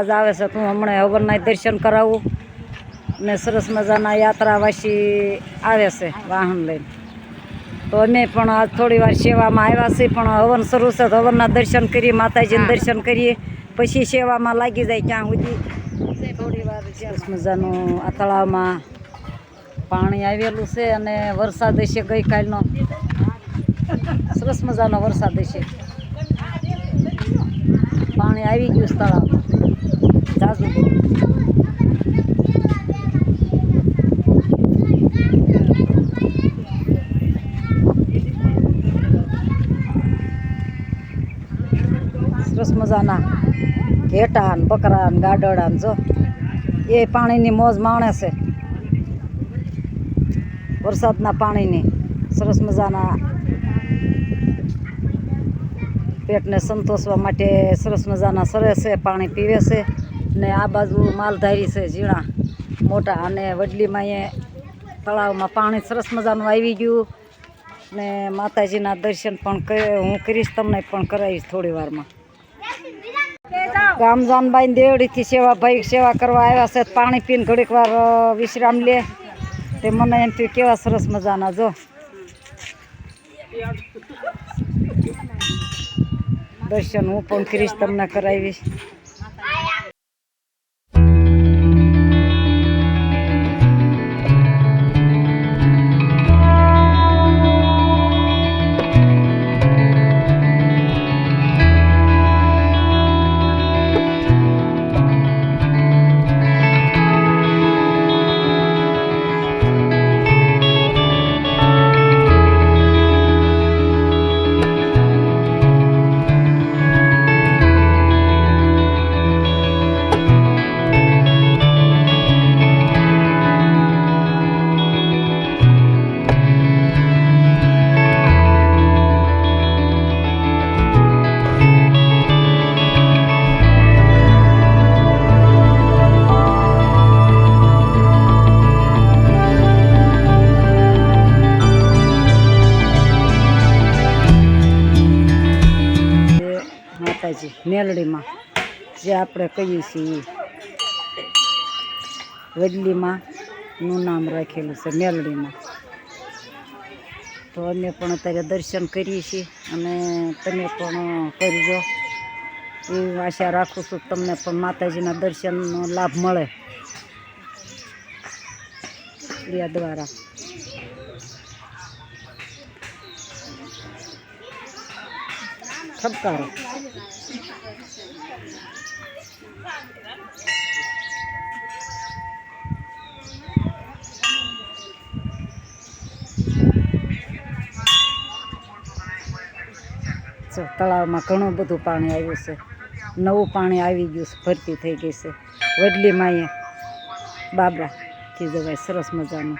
અવાજ આવે છે તું હમણાં હવનના દર્શન કરાવું ને સરસ મજાના યાત્રાવાસી આવે છે વાહન લઈને. તો અમે પણ આજ થોડી વાર સેવામાં આવ્યા છીએ પણ હવન શરૂ છે તો હવનના દર્શન કરીએ માતાજીના દર્શન કરીએ પછી સેવામાં લાગી જાય ક્યાં સુધી. થોડી વાર સરસ મજાનું આ તળાવમાં પાણી આવેલું છે અને વરસાદ હશે ગઈકાલનો. સરસ મજાનો વરસાદ હશે. પાણી આવી ગયું છે તળાવમાં જાજુ સરસ મજાના ઘેટા ને બકરા ને ગાડડા જો. એ પાણીની મોજ માણે છે. વરસાદના પાણીની સરસ મજાના પેટને સંતોષવા માટે સરસ મજાના સરે છે, પાણી પીવે છે. ને આ બાજુ માલધારી છે ઝીણા મોટા અને વડલીમાં અહીંયા તળાવમાં પાણી સરસ મજાનું આવી ગયું ને માતાજીના દર્શન પણ હું કરીશ તમને પણ કરાવીશ થોડી વારમાં. ગામજાનબાઈ દેવડીથી સેવા ભાઈ સેવા કરવા આવ્યા છે, પાણી પીને ઘડીક વાર વિશ્રામ લે. તે મને એમ થયું કેવા સરસ મજાના, જો. દર્શન હું પણ કરીશ, તમને કરાવીશ. જે આપણે કહીએ છીએ. વડલીમાં નું નામ રાખેલું છે, મેલડીમાં. તો અમે પણ અત્યારે દર્શન કરીએ છીએ અને તમે પણ કરજો. એવી આશા રાખું છું તમને પણ માતાજીના દર્શનનો લાભ મળે. ક્રિયા દ્વારા. ઠપકારો તળાવમાં ઘણું બધું પાણી આવ્યું છે. નવું પાણી આવી ગયું છે, ભરતી થઈ ગઈ છે. વડલીમાં અહીંયા બાબરા કીધું સરસ મજાનું.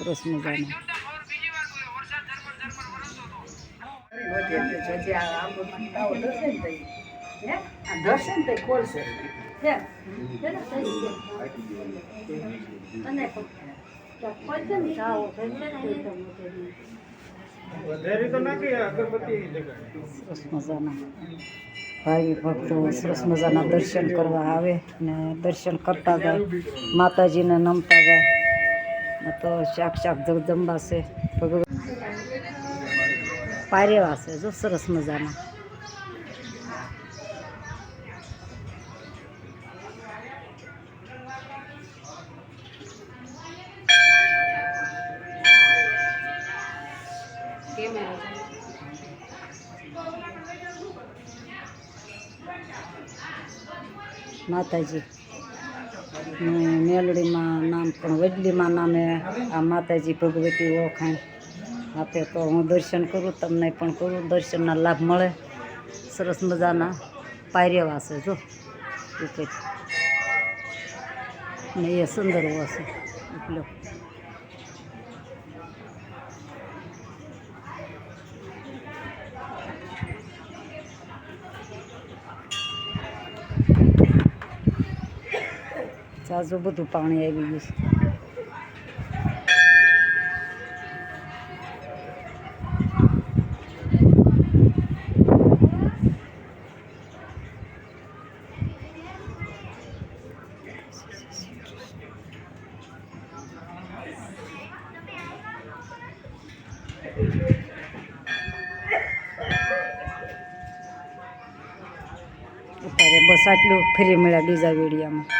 સરસ મજાનું. દર્શન થઈ ખોલશે સરસ મજાના. ભાવિ ભક્તો સરસ મજાના દર્શન કરવા આવે ને દર્શન કરતા જાય, માતાજીને નમતા જાય. ને તો શાક શાક જગદંબા છે ભગવાન. પારેવા છે જો સરસ મજાના માતાજી. ને મેલડીમાં નામ પણ વડલીમાં નામે આ માતાજી ભગવતી ઓળખાણ આપે તો હું દર્શન કરું, તમને પણ કરું, દર્શનના લાભ મળે. સરસ મજાના છે, જો. વિકેટ ને એ સુંદર હશે એટલો સાસુ બધું પાણી આવી ગયું છે અત્યારે બસ આટલું ફરી મળ્યા બીજા વિડીયોમાં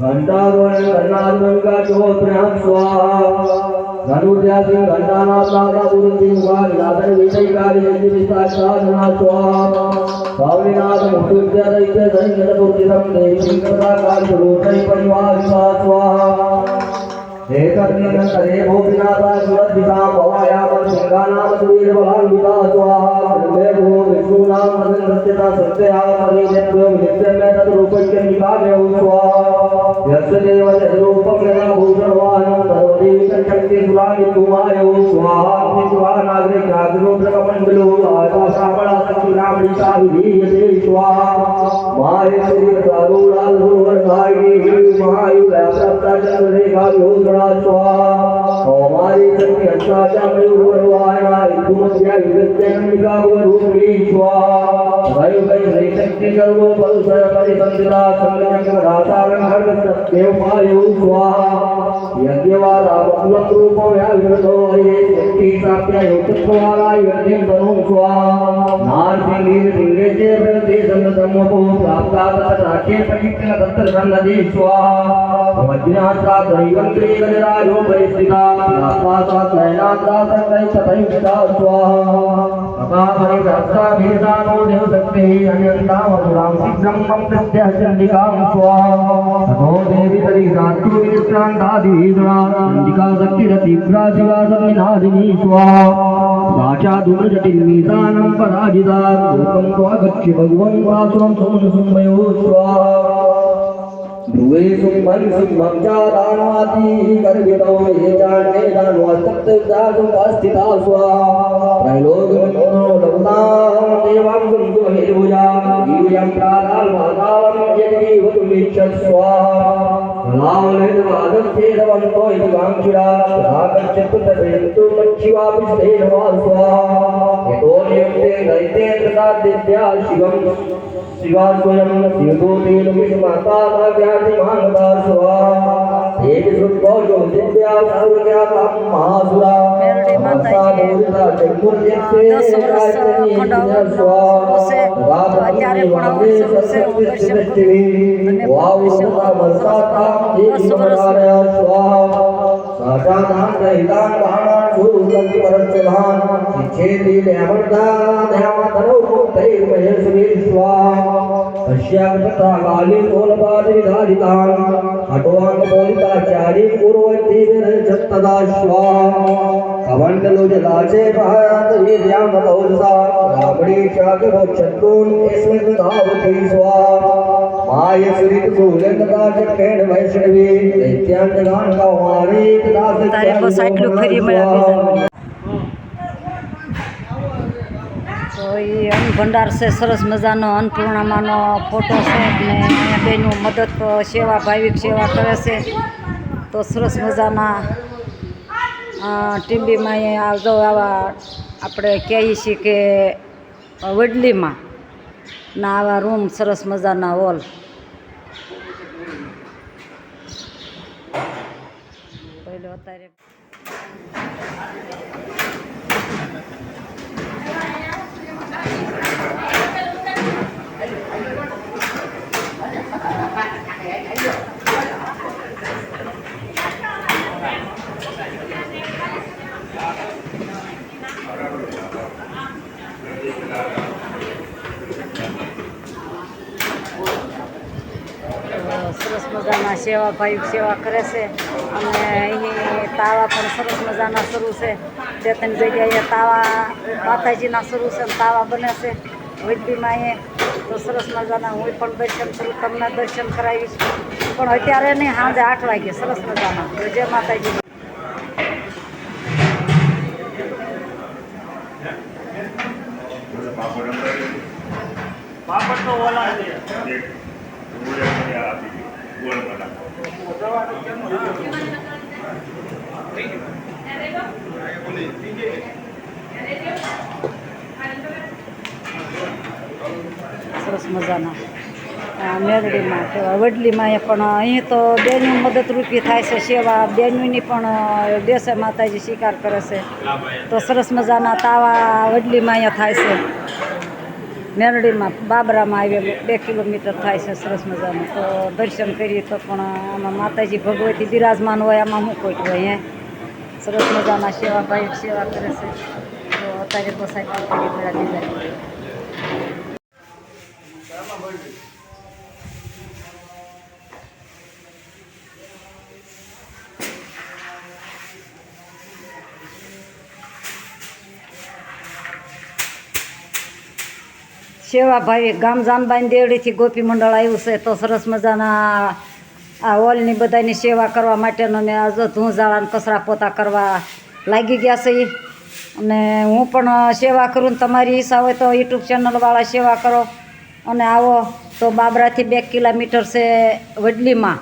घंटा गणनाथ गंगा चोत्र स्वाहा ఏకర్ణంతరే భోగినాథా సురద్వితా భవాయామ సింగానామ దుర్బలాన్వితా స్వాహా బ్రహ్మేభో విష్ణూనామ నృత్యత సత్యా పరిణత్వ నిత్యమే తద్రూపయ్య నికామే స్వాహా యస్య स्वाहाग्रजाग्रोद्रकमण्डलो आकाशापणासखिरामणि साधुधीयते स्वाहा माहेश्वरीगौराधोवर्धायी महायुगासप्ताचन्द्रेखाभ्योद्रणा स्वाहा हमारे सत्य हस्ताचार्य उर्वायणा हिन्दुमस्या युगत्यनिका गुरुप्री स्वाहा भयभय भयशक्ति करो बलभय परिबंधना संगम रातारं हर्ग सत्यपायो स्वाहा यद्यवा रामकुलत रूप व्याघ्रतो ये शक्ति प्राप्य योगस्वारा यज्ञं तनु स्वाहा नार्तिनीर लिंगे चे वृद्धि सन्नतमो प्राप्ता तत् राखे परिक्न तत्र सन्नदि स्वाहा वज्रात्रा दैवन्त्री गजराजो परिस्थिता प्राप्ता तैनात्रा सत्तैष तैष्टा स्वाहा तथा परिभ्रष्टा भीतानो देवदत्त ते अनंतावसुरां शीघ्रं मन्दस्य चण्डिकां स्वाहो देवी तरिकान्तुविक्रान्तादीदुरा चण्डिका शक्तिरतीव्रा शिवा सन्निधादिनी स्वाहा वाचा दुर्जटिन्मीतानं पराजिता लोकं त्वागच्छ भगवन् वासुरं सोमसंमयो स्वाहा ध्रुवे सुमन सिंहं चादानवाती गर्भितो ये चाण्डे दानवा सप्तदासुपास्थिता स्वाहा लावनेर्वादस्येदवन्तो इति काङ्क्षिरा तथागच्छतु तदेन्तु मच्छिवापिष्टेन वा स्वाहा यतो नियुक्ते दैतेन्द्रता दिव्या शिवं शिवा स्वयं शिवदूतेन विष्माता भाग्यातिमानता स्वाहा देवी श्रुत्वो यो दिव्या सर्वज्ञातां महासुरा મેરડી માતાજી દસ વર્ષ ખંડાવર છે તો અત્યારે પણ અવર શરૂ છે હું દર્શન કરું અને દસ વર્ષ સાચાનાં દૈતાન વાણાં સુરંતિ પરસ્યભાન શિક્ષેતિ લેમર્તા ધ્યામાં ધરો મુક્તૈ મહેશ્વરી સ્વા પશ્યાગતા કાલી તોલપાદ વિધારિતાન હટવાંગ પોલિતાચારી પૂર્વતી વિરજત્તદા સ્વા કવંડલો જલાચે ભાયાત વીર્યામ તૌજસા રામણી ચાગરો ચતુન એસ્મિન ધાવતી સ્વા માય સુરિત સુલંગતા ચકેણ વૈષ્ણવી દૈત્યાન જગાન કૌમારી તદા તારે બસ આટલું ફરી મળ્યા બીજા વીડિયો તો એ ભંડાર છે, સરસ મજાનો અન્નપૂર્ણામાનો ફોટો છે ને બેનું મદદ સેવા, ભાવિક સેવા કરે છે. તો સરસ મજાના ટીંબીમાં આવજો આવા આપણે કહીએ છીએ કે વડલીમાં, ના, આવા રૂમ સરસ મજાના હોલ. પહેલો અત્યારે અ, સરસ મજાના સેવા ભાઈ સેવા કરે છે. અને અહીં તાવા પણ સરસ મજાના શરૂ છે. બે ત્રણ જગ્યાએ તાવા, માતાજીના શરૂ છે તાવા બને છે. વૈદબીમાં એ તો સરસ મજાના હું પણ દર્શન કરું, તમને દર્શન કરાવીશ. પણ અત્યારે નહીં, સાંજે આઠ વાગે, સરસ મજાના. તો જય સરસ મજાના. મેરડીમાં કેવા વડલીમાં પણ, અહીં તો બેનું મદદરૂપી થાય છે, સેવા બેનુંની પણ દેશે માતાજી સ્વીકાર કરે છે. તો સરસ મજાના તાવા વડલીમાં અહીંયા થાય છે. મેરડીમાં બાબરામાં આવ્યા બે કિલોમીટર થાય છે, સરસ મજાનું. તો દર્શન કરીએ તો પણ આમાં માતાજી ભગવતી બિરાજમાન હોય, આમાં શું કોઈ હોય અહીંયા સરસ મજાના સેવા ભાઈ સેવા કરે છે. તો અત્યારે તો સાહેબ કરી પેલા સેવાભાઈ ગામ જાનબાઈ દેવડીથી ગોપી મંડળ આવ્યું છે. તો સરસ મજાના આ હોલની બધાની સેવા કરવા માટેનો આજે ધૂંઝાળા કચરા પોતા કરવા લાગી ગયા છે. અને હું પણ સેવા કરું તમારી ઈચ્છા હોય તો યુટ્યુબ ચેનલવાળા સેવા કરો. અને આવો તો બાબરાથી બે કિલોમીટર છે વડલીમાં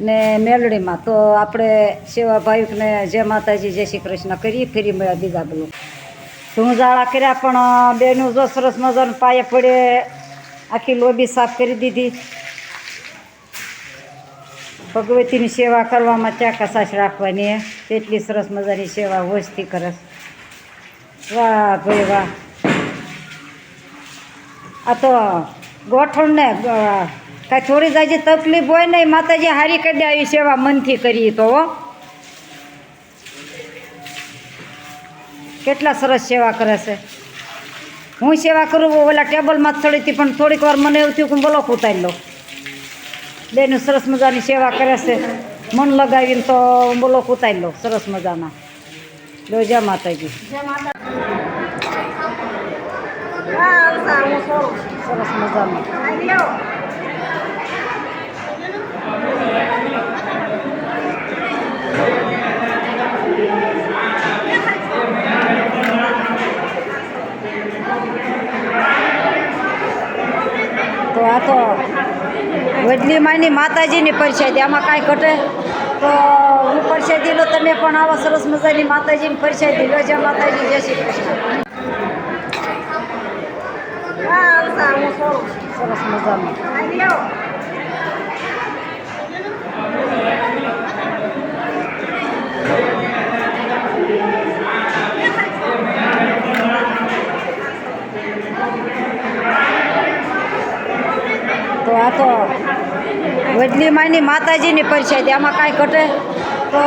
ને મેલડીમાં. તો આપણે સેવાભાઈને જય માતાજી, જય શ્રી કૃષ્ણ કરી ફરી મળ્યા બીજા બોલો ધૂંઝાળા કર્યા પણ બેનું જો સરસ મજાનું પાયે પડે, આખી લોબી સાફ કરી દીધી. ભગવતીની સેવા કરવામાં ત્યાં કસાશ રાખવાની હે. તેટલી સરસ મજાની સેવા હોશથી કરસ વાહ ભાઈ વાહ. આ તો ગોઠણને ને કાંઈ થોડી જાય તકલીફ હોય ને માતાજી હારી કરી આવી સેવા મનથી કરી તો કેટલા સરસ સેવા કરે છે. હું સેવા કરું ઓલા ટેબલમાં જ ચડી હતી પણ થોડીક વાર મને એવું થયું કે હું બોલો ઉતારી લઉં. બેનું સરસ મજાની સેવા કરે છે. મન લગાવીને તો હું બોલો ઉતારી લઉં સરસ મજાના. જો જય માતાજી. સરસ મજાનું. તો આ તો વડલી માની માતાજીની પરિષદ આમાં કાંઈ ઘટે? તો હું પરિષદ લો તમે પણ આવા સરસ મજાની માતાજીની પરસાદી લો જય માતાજી જય શ્રી કૃષ્ણ. સરસ મજાનું. આ તો વડલી માની માતાજીની પરસાદી, આમાં કાંઈ ઘટે? તો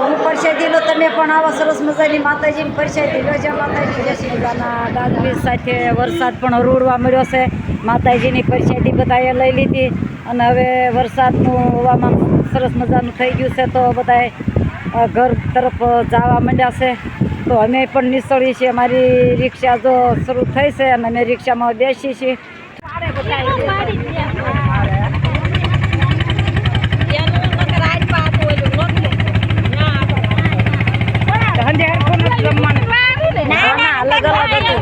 હું પરસાદી લો, તમે પણ આવા સરસ મજાની માતાજીની પરસાદી લો, જય માતાજી, જય શ્રી કૃષ્ણ. ગાજવીજ સાથે વરસાદ પણ રૂડવા મળ્યો છે. માતાજીની પરસાદી બધાએ લઈ લીધી અને હવે વરસાદનું હવામાન સરસ મજાનું થઈ ગયું છે તો બધાએ ઘર તરફ જવા માંડ્યા છે. તો અમે પણ નિસળી છીએ. અમારી રિક્ષા જો શરૂ થઈ છે અને અમે રિક્ષામાં બેસી છીએ. અલગ અલગ હતું.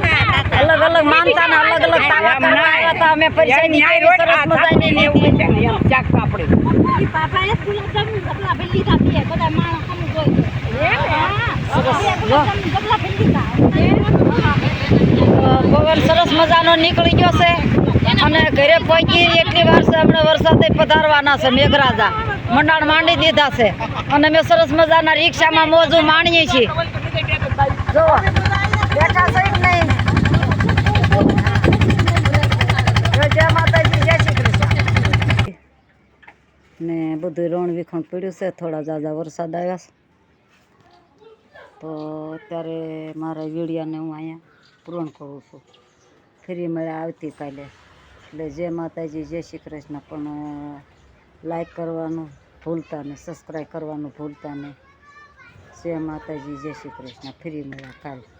અલગ અલગ માનતા ને. અલગ અલગ તાવા કરવા આવ્યા હતા અમે પરસાદી કેવી સરસ. મજાની લીધી તો પવન સરસ મજાનો નીકળી ગયો છે. અને ઘરે પહોંચી એટલી વાર છે હમણાં વરસાદે પધારવાના છે મેઘરાજા. મંડાણ માંડી દીધા છે. અને અમે સરસ મજાના રિક્ષામાં મોજું માણીએ છીએ. જો બેઠા છે કે નહીં જો જય માતાજી જય શ્રી કૃષ્ણ ને બધું રણ વિખણ પડ્યું છે, થોડા ઝાઝા વરસાદ આવ્યા છે. તો અત્યારે મારા વીડિયાને હું અહીંયા પૂરણ કરું છું. ફરી મળ્યા આવતીકાલે. એટલે જય માતાજી, જય શ્રી કૃષ્ણ. પણ લાઈક કરવાનું ભૂલતા નહીં સબસ્ક્રાઈબ કરવાનું ભૂલતા નહીં. જય માતાજી, જય શ્રી કૃષ્ણ. ફરી મળ્યા કાલે.